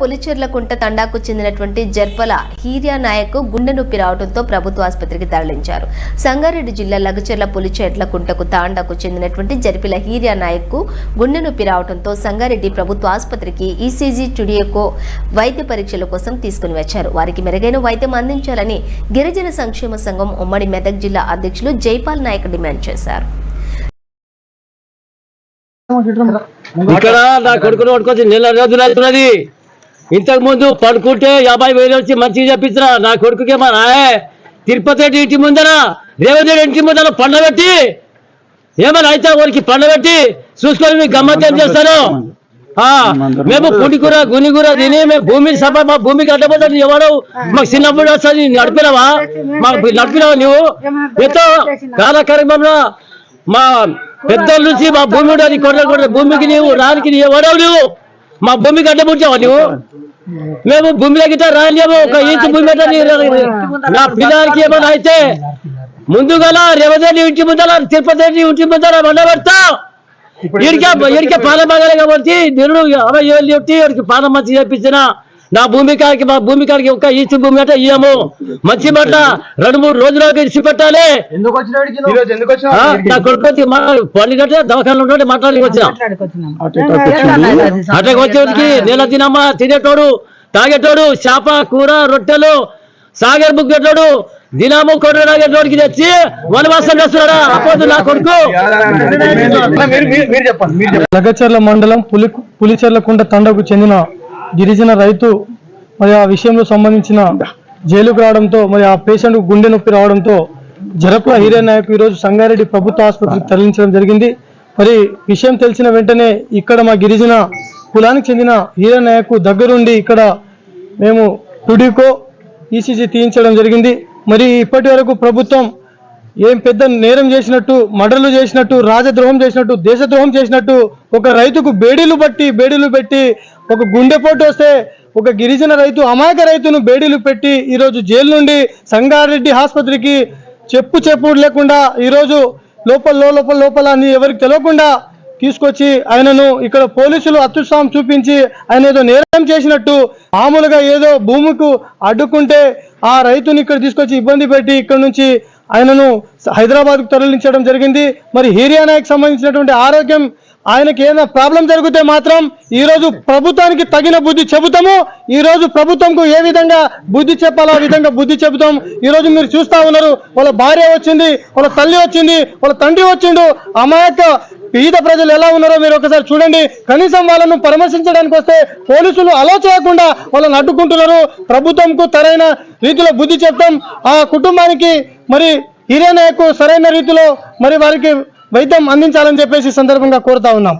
పులిచెర్లకుంట తండాకు చెందినటువంటి జర్పల హీరియా నాయక్ గుండె నొప్పి రావడంతో ప్రభుత్వ ఆసుపత్రికి తరలించారు. సంగారెడ్డి జిల్లా లగచెర్ల పులిచెర్లకుంటకు తాండాకు చెందినటువంటి జర్పిల హీరియా నాయక్ గుండె నొప్పి రావడంతో సంగారెడ్డి ప్రభుత్వ ఆసుపత్రికి ఈసీజీ టుడియోకో వైద్య పరీక్షల కోసం తీసుకుని వచ్చారు. వారికి మెరుగైన వైద్యం అందించాలని గిరిజన సంక్షేమ సంఘం ఉమ్మడి మెదక్ జిల్లా అధ్యక్షులు జైపాల్ నాయక్ డిమాండ్ చేశారు. ఇక్కడ నా కొడుకును పట్టుకొచ్చి నెల రోజులు అవుతున్నది ఇంతకు ముందు పడుకుంటే యాభై వేలు వచ్చి మంచిగా చెప్పించరా నా కొడుకుకి మా నాయే తిరుపతి రెడ్డి ఇంటి ముందర రేవంత్ రెడ్డి ఇంటి ముందర పండబెట్టి ఏమైనా అయితే వారికి పండబెట్టి చూసుకొని మీకు గమ్మత్ ఏం చేస్తారు? ఆ, మేము పుండికూర గునిగూర తిని మేము భూమి సభ మా భూమికి అడ్డపోతుంది ఎవడు మాకు చిన్నప్పుడు వస్తుంది నడిపినావా? మాకు నడిపినావా నువ్వు ఎంతో కాలక్రమంలో మా పెద్దల నుంచి మా భూమి ఉండదు కొట్ల భూమికి నీవు రానికి ఎవడవు నువ్వు మా భూమికి అడ్డపుచ్చావా నువ్వు మేము భూమిలో గిట్ట రాలేము ఒక ఇంచు భూమి నీ- పిల్లలకి ఏమైనా అయితే ముందుగా రేవంత్ రెడ్డి ఇంటి ముందర తిరుపతి ఇంటి ముందర మండబెడతా ఇడికే ఇడికే పాలన బాగాలే కాబట్టి నిరుడు అరవై ఏళ్ళు చెప్తే ఇక్కడికి పాలన మంచి చేపించిన నా భూమి కాడికి మా భూమి కాడికి ఒక ఈచు భూమి అంటే ఇయ్యము మంచి మాట. రెండు మూడు రోజులకి ఇచ్చి పెట్టాలి? నా కొడుకు పండుగ దవాఖాన ఉంటే మాట్లాడి వచ్చిన అట్లా వచ్చేటికి నెల తినమ్మా తినేటోడు తాగేటోడు చేప కూర రొట్టెలు సాగర్ బుగ్గేటోడు దినాము కొడు తాగేటోడికి తెచ్చి వనవాసం చేస్తున్నాడా? అప్పుడు నా కొడుకు. మీరు మీరు- మీరు చెప్పండి. మీరు చెప్పండి. లగచర్ల మండలం పులి పులిచెర్లకుంట తండకు చెందిన గిరిజన రైతు మరి ఆ విషయంలో సంబంధించిన జైలుకు రావడంతో మరి ఆ పేషెంట్ గుండె నొప్పి రావడంతో జరప్ల హీరే నాయక్ ఈరోజు సంగారెడ్డి ప్రభుత్వ ఆసుపత్రికి తరలించడం జరిగింది. మరి విషయం తెలిసిన వెంటనే ఇక్కడ మా గిరిజన కులానికి చెందిన హీరే నాయక్ దగ్గరుండి ఇక్కడ మేము టుడికో ఈసీజీ తీయించడం జరిగింది. మరి ఇప్పటి వరకు ప్రభుత్వం ఏం పెద్ద నేరం చేసినట్టు మర్డర్లు చేసినట్టు రాజద్రోహం చేసినట్టు దేశద్రోహం చేసినట్టు ఒక రైతుకు బేడీలు బట్టి బేడీలు పెట్టి ఒక గుండెపోటు వస్తే ఒక గిరిజన రైతు అమాయక రైతును బేడీలు పెట్టి ఈరోజు జైలు నుండి సంగారెడ్డి ఆసుపత్రికి చెప్పు చెప్పుడు లేకుండా ఈరోజు లోపల లోపల లోపల అని ఎవరికి తెలియకుండా తీసుకొచ్చి ఆయనను ఇక్కడ పోలీసులు అత్యుత్సాహం చూపించి ఆయన ఏదో నేరం చేసినట్టు మామూలుగా ఏదో భూమికు అడ్డుకుంటే ఆ రైతుని ఇక్కడ తీసుకొచ్చి ఇబ్బంది పెట్టి ఇక్కడ నుంచి ఆయనను హైదరాబాద్కు తరలించడం జరిగింది. మరి హీరియా నాయక్ సంబంధించినటువంటి ఆరోగ్యం ఆయనకి ఏదైనా ప్రాబ్లం జరిగితే మాత్రం ఈరోజు ప్రభుత్వానికి తగిన బుద్ధి చెబుతాము. ఈ రోజు ప్రభుత్వంకు ఏ విధంగా బుద్ధి చెప్పాలో ఆ విధంగా బుద్ధి చెబుతాం. ఈరోజు మీరు చూస్తా ఉన్నారు వాళ్ళ భార్య వచ్చింది వాళ్ళ తల్లి వచ్చింది వాళ్ళ తండ్రి వచ్చిండు. అమాయక పేద ప్రజలు ఎలా ఉన్నారో మీరు ఒకసారి చూడండి. కనీసం వాళ్ళను పరామర్శించడానికి వస్తే పోలీసులు అలో చేయకుండా వాళ్ళని అడ్డుకుంటున్నారు. ప్రభుత్వంకు సరైన రీతిలో బుద్ధి చెప్తాం. ఆ కుటుంబానికి మరి హీరేనాయకు సరైన రీతిలో మరి వారికి వైద్యం అందించాలని చెప్పేసి సందర్భంగా కోరుతా ఉన్నాం.